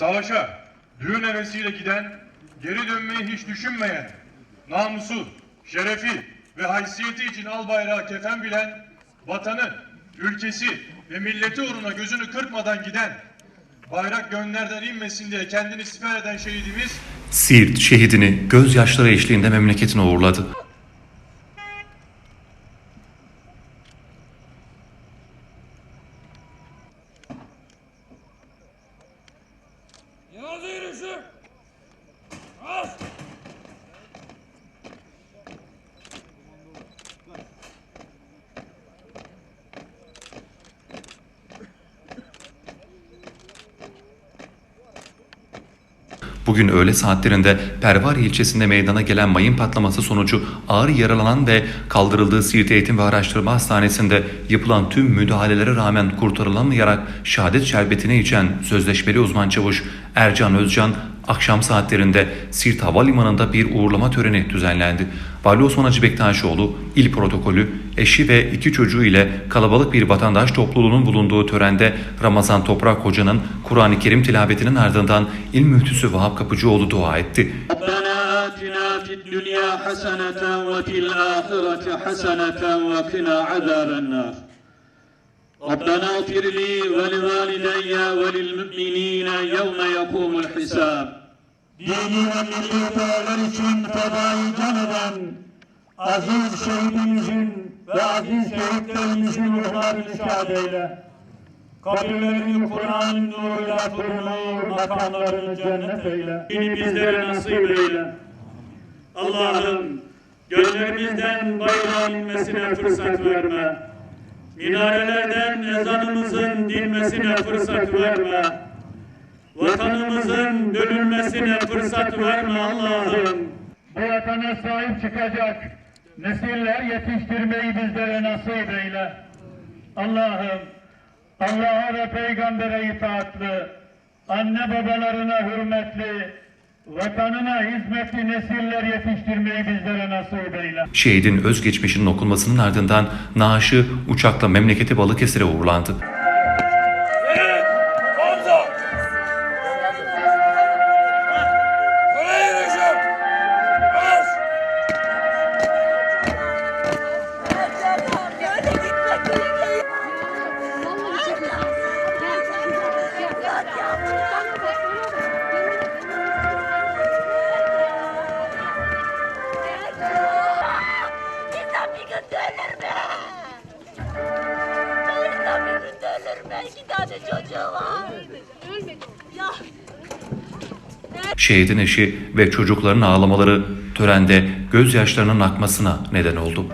Savaşa düğün hevesiyle giden, geri dönmeyi hiç düşünmeyen, namusu, şerefi ve haysiyeti için al bayrağı kefen bilen, vatanı, ülkesi ve milleti uğruna gözünü kırpmadan giden, bayrak gönlerden inmesin diye kendini siper eden şehidimiz Siirt şehidini gözyaşları eşliğinde memleketine uğurladı. Bugün öğle saatlerinde Pervari ilçesinde meydana gelen mayın patlaması sonucu ağır yaralanan ve kaldırıldığı Siirt Eğitim ve Araştırma Hastanesi'nde yapılan tüm müdahalelere rağmen kurtarılamayarak şehadet şerbetini içen sözleşmeli uzman çavuş Ercan Özcan akşam saatlerinde Siirt Havalimanı'nda bir uğurlama töreni düzenlendi. Vali Osman Hacı Bektaşoğlu, il protokolü, eşi ve iki çocuğu ile kalabalık bir vatandaş topluluğunun bulunduğu törende Ramazan Toprak Hoca'nın Kur'an-ı Kerim tilavetinin ardından il müftüsü Vahap Kapıcıoğlu dua etti. ربنا آتنا في الدنيا حسنة وفي الآخرة حسنة وقنا عذاب النار ربنا اغفر لي ولوالدي وللمؤمنين يوم يقوم الحساب dini ve milli değerler için fedai can eden aziz şehidimizin ve aziz şehitlerimizin ruhlarını şad eyle. Kabirlerini Kur'an'ın nuruyla kurulu, makamlarını cennet eyle. Beni bizlere nasip eyle. Allah'ım gönlerimizden bayrağın inmesine fırsat verme. Minarelerden ezanımızın dinmesine fırsat verme. Vatanımızın bölünmesine fırsat verme Allah'ım. Bu vatana sahip çıkacak nesiller yetiştirmeyi bizlere nasip eyle. Allah'ım Allah'a ve peygambere itaatlı, anne babalarına hürmetli, vatanına hizmetli nesiller yetiştirmeyi bizlere nasip eyle. Şehidin özgeçmişinin okunmasının ardından naaşı uçakla memleketi Balıkesir'e uğurlandı. Evet. iki tane çocuğu var. Ya. Şehidin eşi ve çocukların ağlamaları törende gözyaşlarının akmasına neden oldu.